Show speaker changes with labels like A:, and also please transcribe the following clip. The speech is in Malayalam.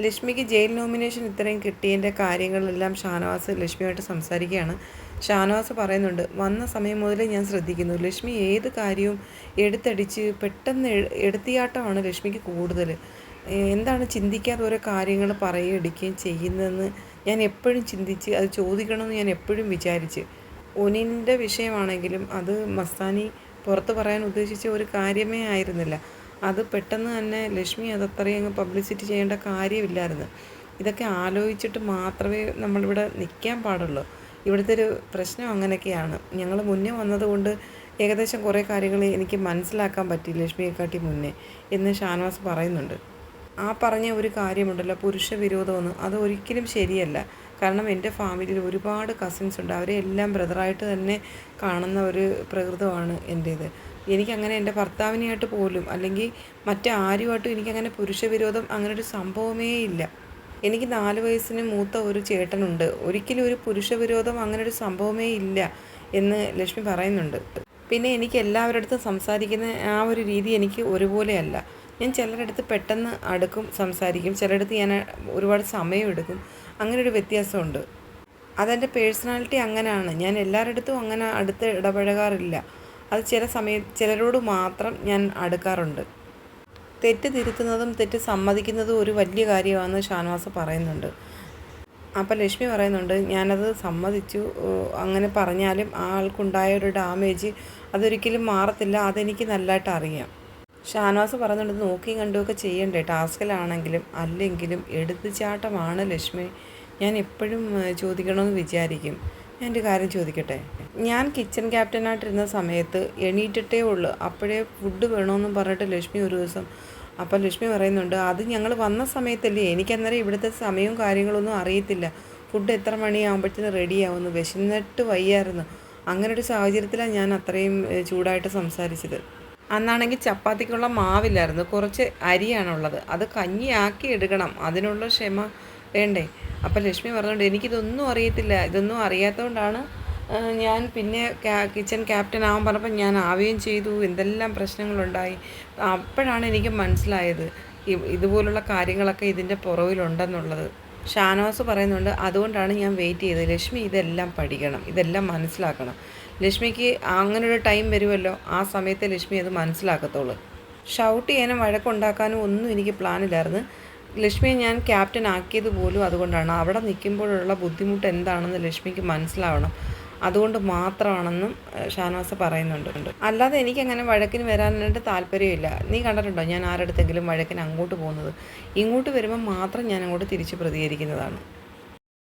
A: ലക്ഷ്മിക്ക് ജയിൽ നോമിനേഷൻ ഇത്രയും കിട്ടിയതിന്റെ കാര്യങ്ങളെല്ലാം ഷാനവാസ് ലക്ഷ്മിയായിട്ട് സംസാരിക്കുകയാണ്. ഷാനവാസ് പറയുന്നുണ്ട് വന്ന സമയം മുതലേ ഞാൻ ശ്രദ്ധിക്കുന്നു. ലക്ഷ്മി ഏത് കാര്യവും എടുത്തടിച്ച് പെട്ടെന്ന് എടുത്തിയാട്ടമാണ് ലക്ഷ്മിക്ക് കൂടുതൽ. എന്താണ് ചിന്തിക്കാതെ ഓരോ കാര്യങ്ങൾ പറയുകയും ചെയ്യുന്നതെന്ന് ഞാൻ എപ്പോഴും ചിന്തിച്ച് അത് ചോദിക്കണമെന്ന് ഞാൻ എപ്പോഴും വിചാരിച്ച്. ഒനിന്റെ വിഷയമാണെങ്കിലും അത് മസ്താനി പുറത്ത് പറയാൻ ഉദ്ദേശിച്ച ഒരു കാര്യമേ ആയിരുന്നില്ല. അത് പെട്ടെന്ന് തന്നെ ലക്ഷ്മി അത് അത്രയും അങ്ങ് പബ്ലിസിറ്റി ചെയ്യേണ്ട കാര്യമില്ലായിരുന്നു. ഇതൊക്കെ ആലോചിച്ചിട്ട് മാത്രമേ നമ്മളിവിടെ നിൽക്കാൻ പാടുള്ളൂ. ഇവിടുത്തെ ഒരു പ്രശ്നം അങ്ങനെയൊക്കെയാണ്. ഞങ്ങൾ മുന്നേ വന്നതുകൊണ്ട് ഏകദേശം കുറേ കാര്യങ്ങൾ എനിക്ക് മനസ്സിലാക്കാൻ പറ്റി ലക്ഷ്മിയെക്കാട്ടി മുന്നേ എന്ന് ഷാനവാസ് പറയുന്നുണ്ട്. ആ പറഞ്ഞ ഒരു കാര്യമുണ്ടല്ലോ പുരുഷ വിരോധമെന്ന് അത് ഒരിക്കലും ശരിയല്ല. കാരണം എന്റെ ഫാമിലിയിൽ ഒരുപാട് കസിൻസ് ഉണ്ട്. അവരെ എല്ലാം ബ്രദറായിട്ട് തന്നെ കാണുന്ന ഒരു പ്രകൃതമാണ് എന്റേത്. എനിക്കങ്ങനെ എന്റെ ഭർത്താവിനെയായിട്ട് പോലും അല്ലെങ്കിൽ മറ്റാരുമായിട്ടും എനിക്കങ്ങനെ പുരുഷ വിരോധം അങ്ങനെ ഒരു സംഭവമേ ഇല്ല. എനിക്ക് നാല് വയസ്സിന് മൂത്ത ഒരു ചേട്ടനുണ്ട്. ഒരിക്കലും ഒരു പുരുഷ വിരോധം അങ്ങനെ ഒരു സംഭവമേ ഇല്ല എന്ന് ലക്ഷ്മി പറയുന്നുണ്ട്. പിന്നെ എനിക്ക് എല്ലാവരുടെ അടുത്തും സംസാരിക്കുന്ന ആ ഒരു രീതി എനിക്ക് ഒരുപോലെയല്ല. ഞാൻ ചിലരുടെ അടുത്ത് പെട്ടെന്ന് അടുക്കും സംസാരിക്കും. ചിലയിടത്ത് ഞാൻ ഒരുപാട് സമയം എടുക്കും. അങ്ങനെ ഒരു വ്യത്യാസമുണ്ട്. അതെന്റെ പേഴ്സണാലിറ്റി അങ്ങനെയാണ് ഞാൻ എല്ലാവരുടെ അടുത്തും അങ്ങനെ അടുത്ത് ഇടപഴകാറില്ല. അത് ചില സമയ ചിലരോട് മാത്രം ഞാൻ അടുക്കാറുണ്ട്. തെറ്റ് തിരുത്തുന്നതും തെറ്റ് സമ്മതിക്കുന്നതും ഒരു വലിയ കാര്യമാണെന്ന് ഷാനവാസ് പറയുന്നുണ്ട്. അപ്പം ലക്ഷ്മി പറയുന്നുണ്ട് ഞാനത് സമ്മതിച്ചു. അങ്ങനെ പറഞ്ഞാലും ആ ആൾക്കുണ്ടായ ഒരു ഡാമേജ് അതൊരിക്കലും മാറത്തില്ല. അതെനിക്ക് നല്ലതായിട്ട് അറിയാം. ഷാനവാസ് പറയുന്നുണ്ട് നോക്കിയും കണ്ടുമൊക്കെ ചെയ്യണ്ടേ? ടാസ്കിലാണെങ്കിലും അല്ലെങ്കിലും എടുത്തുചാട്ടമാണ് ലക്ഷ്മി. ഞാൻ എപ്പോഴും ചോദിക്കണമെന്ന് വിചാരിക്കും. ഒരു കാര്യം ചോദിക്കട്ടെ? ഞാൻ കിച്ചൺ ക്യാപ്റ്റനായിട്ടിരുന്ന സമയത്ത് എണീറ്റിട്ടേ ഉള്ളൂ. അപ്പോഴേ ഫുഡ് വേണമെന്നും പറഞ്ഞിട്ട് ലക്ഷ്മി ഒരു ദിവസം അപ്പം ലക്ഷ്മി പറയുന്നുണ്ട് അത് ഞങ്ങൾ വന്ന സമയത്തല്ലേ? എനിക്കന്നേരം ഇവിടുത്തെ സമയവും കാര്യങ്ങളൊന്നും അറിയത്തില്ല. ഫുഡ് എത്ര മണിയാകുമ്പോഴത്തേന് റെഡിയാവുന്നു വിശന്നിട്ട് വയ്യായിരുന്നു. അങ്ങനെ ഒരു സാഹചര്യത്തിലാണ് ഞാൻ അത്രയും ചൂടായിട്ട് സംസാരിച്ചത്. അന്നാണെങ്കിൽ ചപ്പാത്തിക്കുള്ള മാവില്ലായിരുന്നു. കുറച്ച് അരിയാണുള്ളത്. അത് കഞ്ഞിയാക്കി എടുക്കണം. അതിനുള്ള ക്ഷമ വേണ്ടേ? അപ്പം ലക്ഷ്മി പറഞ്ഞുകൊണ്ട് എനിക്കിതൊന്നും അറിയത്തില്ല. ഇതൊന്നും അറിയാത്തതുകൊണ്ടാണ് ഞാൻ പിന്നെ കിച്ചൺ ക്യാപ്റ്റൻ ആവാൻ പറഞ്ഞപ്പോൾ ഞാൻ ആവുകയും ചെയ്തു. എന്തെല്ലാം പ്രശ്നങ്ങളുണ്ടായി? അപ്പോഴാണ് എനിക്ക് മനസ്സിലായത് ഇതുപോലുള്ള കാര്യങ്ങളൊക്കെ ഇതിന്റെ പുറവിലുണ്ടെന്നുള്ളത്. ഷാനവാസ് പറയുന്നുണ്ട് അതുകൊണ്ടാണ് ഞാൻ വെയിറ്റ് ചെയ്തത്. ലക്ഷ്മി ഇതെല്ലാം പഠിക്കണം. ഇതെല്ലാം മനസ്സിലാക്കണം. ലക്ഷ്മിക്ക് അങ്ങനൊരു ടൈം വരുമല്ലോ? ആ സമയത്തെ ലക്ഷ്മി അത് മനസ്സിലാക്കത്തുള്ളൂ ഷൗട്ട് ചെയ്യാനും വഴക്കുണ്ടാക്കാനും ഒന്നും എനിക്ക് പ്ലാനില്ലായിരുന്നു ലക്ഷ്മിയെ ഞാൻ ക്യാപ്റ്റൻ ആക്കിയത് പോലും അതുകൊണ്ടാണ്. അവിടെ നിൽക്കുമ്പോഴുള്ള ബുദ്ധിമുട്ട് എന്താണെന്ന് ലക്ഷ്മിക്ക് മനസ്സിലാവണം. അതുകൊണ്ട് മാത്രമാണെന്നും ഷാനവാസ് പറയുന്നുണ്ട്. അല്ലാതെ എനിക്കങ്ങനെ വഴക്കിന് വരാനായിട്ട് താല്പര്യമില്ല. നീ കണ്ടിട്ടുണ്ടോ? ഞാൻ ആരുടെ അടുത്തെങ്കിലും വഴക്കിന് അങ്ങോട്ട് പോകുന്നത്. ഇങ്ങോട്ട് വരുമ്പോൾ മാത്രം ഞാൻ അങ്ങോട്ട് തിരിച്ച് പ്രതികരിക്കുന്നതാണ്.